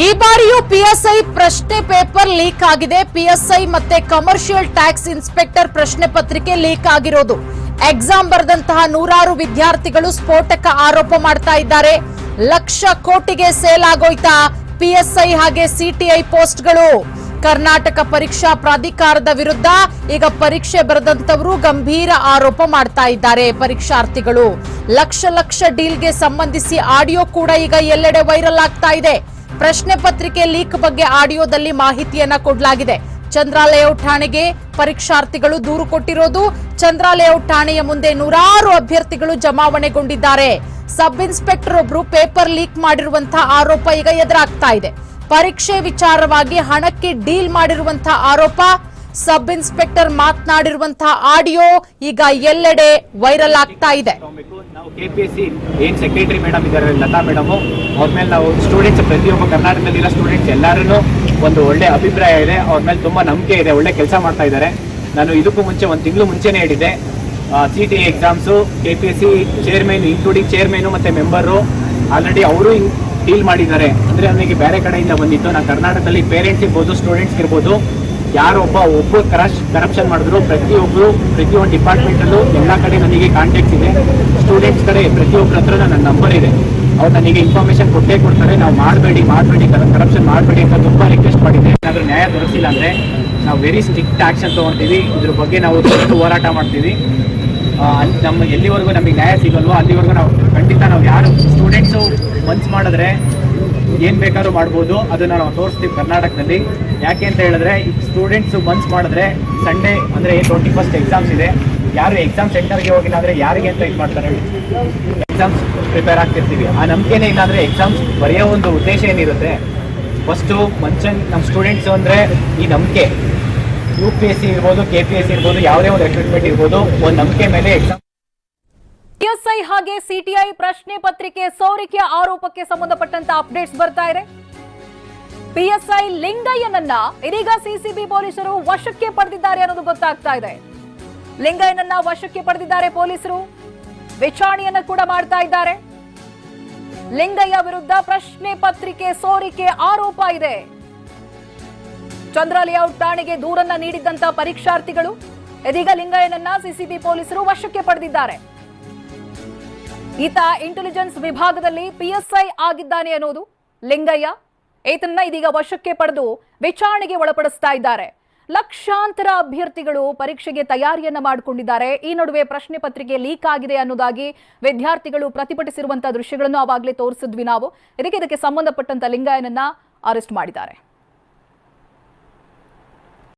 Audio PSI ಪ್ರಶ್ನೆ paper leak ಆಗಿದೆ. PSI ಮತ್ತೆ ಕಮರ್ಷಿಯಲ್ ಟ್ಯಾಕ್ಸ್ ಇನ್ಸ್ಪೆಕ್ಟರ್ ಪ್ರಶ್ನೆ ಪತ್ರಿಕೆ ಲೀಕ್ ಆಗಿರೋದು. ಎಕ್ಸಾಮ್ ಬರೆದಂತಹ ನೂರಾರು ವಿದ್ಯಾರ್ಥಿಗಳು ಸ್ಫೋಟಕ ಆರೋಪ ಮಾಡ್ತಾ ಇದ್ದಾರೆ. ಲಕ್ಷ ಕೋಟಿಗೆ ಸೇಲ್ ಆಗೋಯ್ತಾ ಪಿಎಸ್ಐ ಹಾಗೆ ಸಿಟಿಐ ಪೋಸ್ಟ್ಗಳು. ಕರ್ನಾಟಕ ಪರೀಕ್ಷಾ ಪ್ರಾಧಿಕಾರದ ವಿರುದ್ಧ ಈಗ ಪರೀಕ್ಷೆ ಬರೆದಂತವರು ಗಂಭೀರ ಆರೋಪ ಮಾಡ್ತಾ ಇದ್ದಾರೆ ಪರೀಕ್ಷಾರ್ಥಿಗಳು. ಲಕ್ಷ ಲಕ್ಷ ಡೀಲ್ಗೆ ಸಂಬಂಧಿಸಿ ಆಡಿಯೋ ಕೂಡ ಈಗ ಎಲ್ಲೆಡೆ ವೈರಲ್ ಆಗ್ತಾ ಇದೆ. ಪ್ರಶ್ನೆ ಪತ್ರಿಕೆ ಲೀಕ್ ಬಗ್ಗೆ ಆಡಿಯೋದಲ್ಲಿ ಮಾಹಿತಿಯನ್ನ ಕೊಡಲಾಗಿದೆ. ಚಂದ್ರ ಲೇಔಟ್ ಠಾಣೆಗೆ ಪರೀಕ್ಷಾರ್ಥಿಗಳು ದೂರು ಕೊಟ್ಟಿರೋದು ಚಂದ್ರ ಲೇಔಟ್ ಠಾಣೆಯ ಮುಂದೆ ನೂರಾರು ಅಭ್ಯರ್ಥಿಗಳು ಜಮಾವಣೆಗೊಂಡಿದ್ದಾರೆ. ಸಬ್ ಇನ್ಸ್ಪೆಕ್ಟರ್ ಒಬ್ರು ಪೇಪರ್ ಲೀಕ್ ಮಾಡಿರುವಂತಹ ಆರೋಪ ಈಗ ಎದುರಾಗ್ತಾ ಇದೆ. ಪರೀಕ್ಷೆ ವಿಚಾರವಾಗಿ ಹಣಕ್ಕೆ ಡೀಲ್ ಮಾಡಿರುವಂತಹ ಆರೋಪ, ಸಬ್ ಇನ್ಸ್ಪೆಕ್ಟರ್ ಮಾತನಾಡಿರುವಂತಹ ಆಡಿಯೋ ಈಗ ಎಲ್ಲೆಡೆ ವೈರಲ್ ಆಗ್ತಾ ಇದೆ. ನಾವು ಕೆ ಪಿ ಎಸ್ ಸಿ ಏನ್ ಸೆಕ್ರೆಟರಿ ಮೇಡಮ್ ಇದ್ದಾರೆ, ಲತಾ ಮೇಡಮು ಅವ್ರ ಮೇಲೆ ನಾವು ಸ್ಟೂಡೆಂಟ್ಸ್ ಪ್ರತಿಯೊಬ್ಬ ಕರ್ನಾಟಕದಲ್ಲಿರೋ ಸ್ಟೂಡೆಂಟ್ಸ್ ಎಲ್ಲರೂ ಒಂದು ಒಳ್ಳೆ ಅಭಿಪ್ರಾಯ ಇದೆ. ಅವ್ರ ಮೇಲೆ ತುಂಬಾ ನಂಬಿಕೆ ಇದೆ, ಒಳ್ಳೆ ಕೆಲಸ ಮಾಡ್ತಾ ಇದ್ದಾರೆ. ನಾನು ಇದಕ್ಕೂ ಮುಂಚೆ ಒಂದು ತಿಂಗಳು ಮುಂಚೆನೇ ಹೇಳಿದ್ದೆ. C T exams K P S C chairman including chairman ಮತ್ತೆ ಮೆಂಬರು ಆಲ್ರೆಡಿ ಅವರು ಡೀಲ್ ಮಾಡಿದ್ದಾರೆ. ಅಂದ್ರೆ ಅವನಿಗೆ ಬೇರೆ ಕಡೆಯಿಂದ ಬಂದಿತ್ತು ನಾನು ಕರ್ನಾಟಕದಲ್ಲಿ ಪೇರೆಂಟ್ಸ್ ಇರ್ಬೋದು ಸ್ಟೂಡೆಂಟ್ಸ್ ಇರ್ಬೋದು. ಯಾರೊಬ್ಬ ಒಬ್ಬ ಕರಶ್ ಕರಪ್ಷನ್ ಮಾಡಿದ್ರು ಪ್ರತಿಯೊಬ್ಬರು ಪ್ರತಿಯೊಂದು ಡಿಪಾರ್ಟ್ಮೆಂಟಲ್ಲೂ ಎಲ್ಲ ಕಡೆ ನನಗೆ ಕಾಂಟ್ಯಾಕ್ಟ್ಸ್ ಇದೆ. ಸ್ಟೂಡೆಂಟ್ಸ್ ಕಡೆ ಪ್ರತಿಯೊಬ್ಬರ ಹತ್ರ ನನ್ನ ನಂಬರ್ ಇದೆ. ಅವ್ರು ನನಗೆ ಇನ್ಫಾರ್ಮೇಶನ್ ಕೊಟ್ಟೇ ಕೊಡ್ತಾರೆ. ನಾವು ಮಾಡಬೇಡಿ ಮಾಡಬೇಡಿ ಕರಪ್ಷನ್ ಮಾಡಬೇಡಿ ಅಂತ ತುಂಬ ರಿಕ್ವೆಸ್ಟ್ ಮಾಡಿದ್ದೆ. ಏನಾದರೂ ನ್ಯಾಯ ದೊರಕಿಲ್ಲ ಅಂದರೆ ನಾವು ವೆರಿ ಸ್ಟ್ರಿಕ್ಟ್ ಆ್ಯಕ್ಷನ್ ತೊಗೊಳ್ತೀವಿ ಇದ್ರ ಬಗ್ಗೆ ನಾವು ದೊಡ್ಡ ಹೋರಾಟ ಮಾಡ್ತೀವಿ. ಅಲ್ಲಿ ಅಲ್- ನಮ್ಮ ಎಲ್ಲಿವರೆಗೂ ನಮಗೆ ನ್ಯಾಯ ಸಿಗಲ್ವೋ ಅಲ್ಲಿವರೆಗೂ ನಾವು ಖಂಡಿತ ನಾವು ಯಾರು ಸ್ಟೂಡೆಂಟ್ಸು ಮನ್ಸು ಮಾಡಿದ್ರೆ ಏನು ಬೇಕಾದ್ರೂ ಮಾಡ್ಬೋದು. ಅದನ್ನ ನಾವು ತೋರಿಸ್ತೀವಿ ಕರ್ನಾಟಕದಲ್ಲಿ. ಯಾಕೆ ಅಂತ ಹೇಳಿದ್ರೆ, ಈಗ ಸ್ಟೂಡೆಂಟ್ಸ್ ಮನ್ಸ್ ಮಾಡಿದ್ರೆ ಸಂಡೇ ಅಂದರೆ ಟ್ವೆಂಟಿ ಫಸ್ಟ್ ಎಕ್ಸಾಮ್ಸ್ ಇದೆ. ಯಾರು ಎಕ್ಸಾಮ್ ಸೆಂಟರ್ಗೆ ಹೋಗಿಲ್ಲ ಅಂದರೆ ಯಾರಿಗೆ ಅಂತ ಇದು ಮಾಡ್ತಾರೆ ಎಕ್ಸಾಮ್ಸ್ ಪ್ರಿಪೇರ್ ಆಗ್ತಿರ್ತೀವಿ. ಆ ನಂಬಿಕೆನೇ ಇಲ್ಲ ಅಂದರೆ ಎಕ್ಸಾಮ್ಸ್ ಬರೆಯೋ ಒಂದು ಉದ್ದೇಶ ಏನಿರುತ್ತೆ? ಫಸ್ಟು ಮನುಷ್ಯನ್ ನಮ್ಮ ಸ್ಟೂಡೆಂಟ್ಸ್ ಅಂದರೆ ಈ ನಂಬಿಕೆ. ಯು ಪಿ ಎಸ್ ಸಿ ಇರ್ಬೋದು ಕೆ ಪಿ ಎಸ್ ಸಿ ಇರ್ಬೋದು, ಯಾವುದೇ ಒಂದು ರೆಕ್ರೂಟ್ಮೆಂಟ್ ಇರ್ಬೋದು, ಒಂದು ನಂಬಿಕೆ ಮೇಲೆ ಎಕ್ಸಾಮ್ ಪಿಎಸ್ಐ ಹಾಗೆ ಸಿಟಿಐ ಪ್ರಶ್ನೆ ಪತ್ರಿಕೆ ಸೋರಿಕೆ ಆರೋಪಕ್ಕೆ ಸಂಬಂಧಪಟ್ಟಂತ ಅಪ್ಡೇಟ್ಸ್ ಬರ್ತಾ ಇದೆ. ಪಿಎಸ್ಐ ಲಿಂಗಯ್ಯನನ್ನ ಇದೀಗ ಸಿಸಿಬಿ ಪೊಲೀಸರು ವಶಕ್ಕೆ ಪಡೆದಿದ್ದಾರೆ ಅನ್ನೋದು ಗೊತ್ತಾಗ್ತಾ ಇದೆ. ಲಿಂಗಯ್ಯನನ್ನ ವಶಕ್ಕೆ ಪಡೆದಿದ್ದಾರೆ ಪೊಲೀಸರು. ವಿಚಾರಣೆಯನ್ನ ಕೂಡ ಮಾಡ್ತಾ ಇದ್ದಾರೆ. ಲಿಂಗಯ್ಯ ವಿರುದ್ಧ ಪ್ರಶ್ನೆ ಪತ್ರಿಕೆ ಸೋರಿಕೆ ಆರೋಪ ಇದೆ. ಚಂದ್ರ ಲೇಔಟ್ ಠಾಣೆಗೆ ದೂರನ್ನ ನೀಡಿದ್ದಂತ ಪರೀಕ್ಷಾರ್ಥಿಗಳು ಇದೀಗ ಲಿಂಗಯ್ಯನನ್ನ ಸಿಸಿಬಿ ಪೊಲೀಸರು ವಶಕ್ಕೆ ಪಡೆದಿದ್ದಾರೆ. ಈತ ಇಂಟೆಲಿಜೆನ್ಸ್ ವಿಭಾಗದಲ್ಲಿ ಪಿಎಸ್ಐ ಆಗಿದ್ದಾನೆ ಅನ್ನೋದು ಲಿಂಗಯ್ಯ. ಈತನ್ನ ಇದೀಗ ವಶಕ್ಕೆ ಪಡೆದು ವಿಚಾರಣೆಗೆ ಒಳಪಡಿಸ್ತಾ ಇದ್ದಾರೆ. ಲಕ್ಷಾಂತರ ಅಭ್ಯರ್ಥಿಗಳು ಪರೀಕ್ಷೆಗೆ ತಯಾರಿಯನ್ನ ಮಾಡಿಕೊಂಡಿದ್ದಾರೆ. ಈ ನಡುವೆ ಪ್ರಶ್ನೆ ಪತ್ರಿಕೆ ಲೀಕ್ ಆಗಿದೆ ಅನ್ನೋದಾಗಿ ವಿದ್ಯಾರ್ಥಿಗಳು ಪ್ರತಿಭಟಿಸಿರುವಂತಹ ದೃಶ್ಯಗಳನ್ನು ಆವಾಗಲೇ ತೋರಿಸಿದ್ವಿ ನಾವು. ಇದಕ್ಕೆ ಇದಕ್ಕೆ ಸಂಬಂಧಪಟ್ಟಂತ ಲಿಂಗಯ್ಯನನ್ನ ಅರೆಸ್ಟ್ ಮಾಡಿದ್ದಾರೆ.